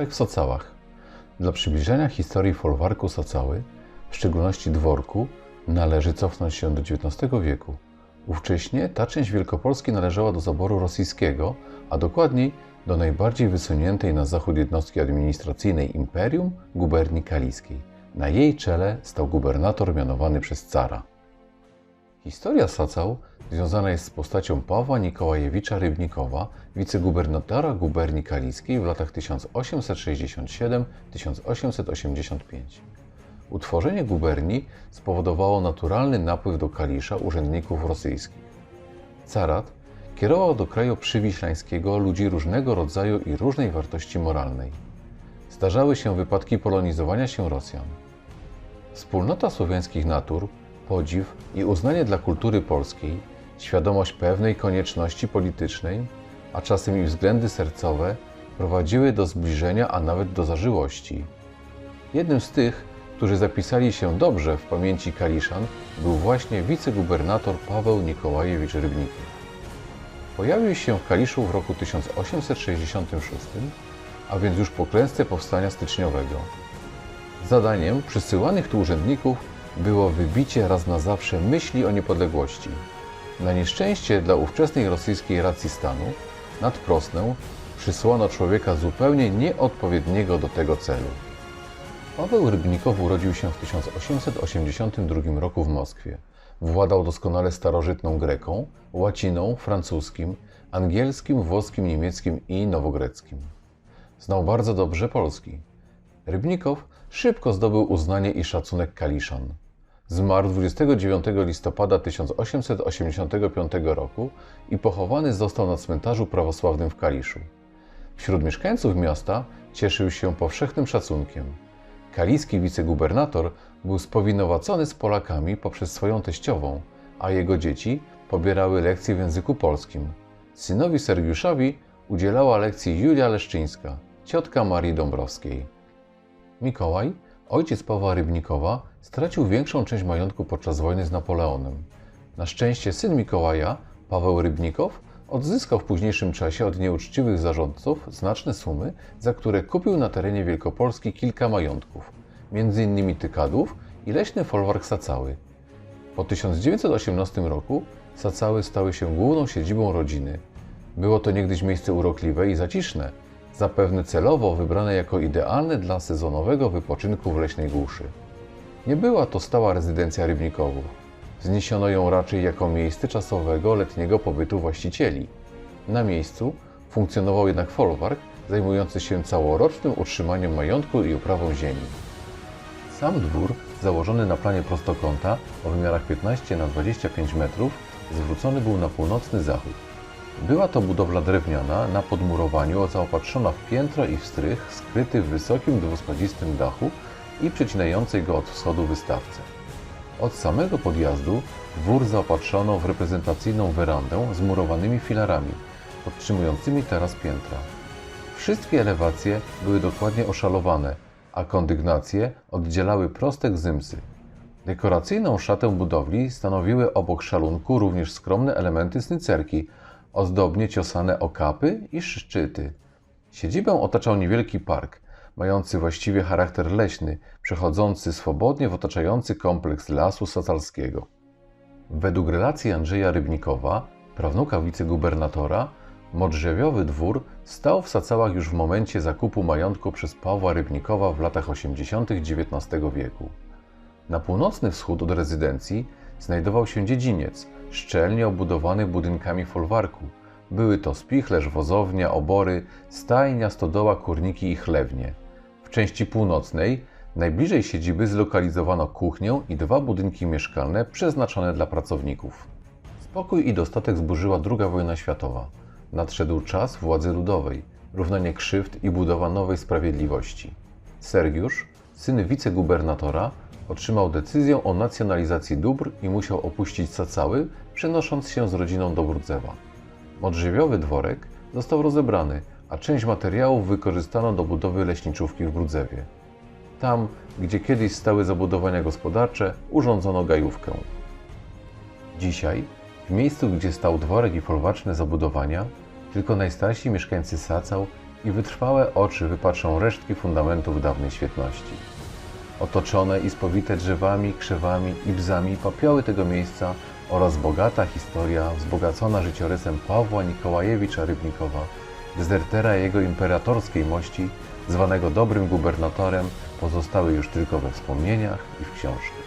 W Socałach. Dla przybliżenia historii folwarku Socały, w szczególności dworku, należy cofnąć się do XIX wieku. Ówcześnie ta część Wielkopolski należała do zaboru rosyjskiego, a dokładniej do najbardziej wysuniętej na zachód jednostki administracyjnej imperium guberni kaliskiej. Na jej czele stał gubernator mianowany przez cara. Historia Sacał związana jest z postacią Pawła Nikołajewicza Rybnikowa, wicegubernatora guberni kaliskiej w latach 1867-1885. Utworzenie guberni spowodowało naturalny napływ do Kalisza urzędników rosyjskich. Carat kierował do kraju przywiślańskiego ludzi różnego rodzaju i różnej wartości moralnej. Zdarzały się wypadki polonizowania się Rosjan. Wspólnota słowiańskich natur, podziw i uznanie dla kultury polskiej, świadomość pewnej konieczności politycznej, a czasem i względy sercowe prowadziły do zbliżenia, a nawet do zażyłości. Jednym z tych, którzy zapisali się dobrze w pamięci Kaliszan, był właśnie wicegubernator Paweł Nikołajewicz Rybnikow. Pojawił się w Kaliszu w roku 1866, a więc już po klęsce powstania styczniowego. Zadaniem przysyłanych tu urzędników było wybicie raz na zawsze myśli o niepodległości. Na nieszczęście dla ówczesnej rosyjskiej racji stanu, nad Prosnę, przysłano człowieka zupełnie nieodpowiedniego do tego celu. Paweł Rybnikow urodził się w 1882 roku w Moskwie. Władał doskonale starożytną greką, łaciną, francuskim, angielskim, włoskim, niemieckim i nowogreckim. Znał bardzo dobrze polski. Rybnikow szybko zdobył uznanie i szacunek Kaliszan. Zmarł 29 listopada 1885 roku i pochowany został na cmentarzu prawosławnym w Kaliszu. Wśród mieszkańców miasta cieszył się powszechnym szacunkiem. Kaliski wicegubernator był spowinowacony z Polakami poprzez swoją teściową, a jego dzieci pobierały lekcje w języku polskim. Synowi Sergiuszowi udzielała lekcji Julia Leszczyńska, ciotka Marii Dąbrowskiej. Mikołaj, ojciec Pawła Rybnikowa, stracił większą część majątku podczas wojny z Napoleonem. Na szczęście syn Mikołaja, Paweł Rybnikow, odzyskał w późniejszym czasie od nieuczciwych zarządców znaczne sumy, za które kupił na terenie Wielkopolski kilka majątków, m.in. Tykadłów i leśny folwark Sacały. Po 1918 roku Sacały stały się główną siedzibą rodziny. Było to niegdyś miejsce urokliwe i zaciszne, zapewne celowo wybrane jako idealne dla sezonowego wypoczynku w leśnej głuszy. Nie była to stała rezydencja rybnikowów. Zniesiono ją raczej jako miejsce czasowego letniego pobytu właścicieli. Na miejscu funkcjonował jednak folwark zajmujący się całorocznym utrzymaniem majątku i uprawą ziemi. Sam dwór, założony na planie prostokąta o wymiarach 15 na 25 metrów, zwrócony był na północny zachód. Była to budowla drewniana na podmurowaniu zaopatrzona w piętro i w strych skryty w wysokim dwuspadzistym dachu i przecinającej go od wschodu wystawce. Od samego podjazdu dwór zaopatrzono w reprezentacyjną werandę z murowanymi filarami, podtrzymującymi taras piętra. Wszystkie elewacje były dokładnie oszalowane, a kondygnacje oddzielały proste gzymsy. Dekoracyjną szatę budowli stanowiły obok szalunku również skromne elementy snycerki, ozdobnie ciosane okapy i szczyty. Siedzibę otaczał niewielki park, mający właściwie charakter leśny, przechodzący swobodnie w otaczający kompleks lasu sacalskiego. Według relacji Andrzeja Rybnikowa, prawnuka wicegubernatora, Modrzewiowy dwór stał w Sacałach już w momencie zakupu majątku przez Pawła Rybnikowa w latach 80. XIX wieku. Na północny wschód od rezydencji znajdował się dziedziniec, szczelnie obudowany budynkami folwarku. Były to spichlerz, wozownia, obory, stajnia, stodoła, kurniki i chlewnie. Części północnej, najbliżej siedziby, zlokalizowano kuchnię i dwa budynki mieszkalne przeznaczone dla pracowników. Spokój i dostatek zburzyła II wojna światowa. Nadszedł czas władzy ludowej, równanie krzywd i budowa nowej sprawiedliwości. Sergiusz, syn wicegubernatora, otrzymał decyzję o nacjonalizacji dóbr i musiał opuścić Sacały, przenosząc się z rodziną do Brudzewa. Modrzewiowy dworek został rozebrany, a część materiałów wykorzystano do budowy leśniczówki w Brudzewie. Tam, gdzie kiedyś stały zabudowania gospodarcze, urządzono gajówkę. Dzisiaj, w miejscu, gdzie stał dworek i folwarczne zabudowania, tylko najstarsi mieszkańcy Sacał i wytrwałe oczy wypatrzą resztki fundamentów dawnej świetności. Otoczone i spowite drzewami, krzewami i bzami popioły tego miejsca oraz bogata historia wzbogacona życiorysem Pawła Nikołajewicza Rybnikowa, dezertera jego imperatorskiej mości, zwanego dobrym gubernatorem, pozostały już tylko we wspomnieniach i w książkach.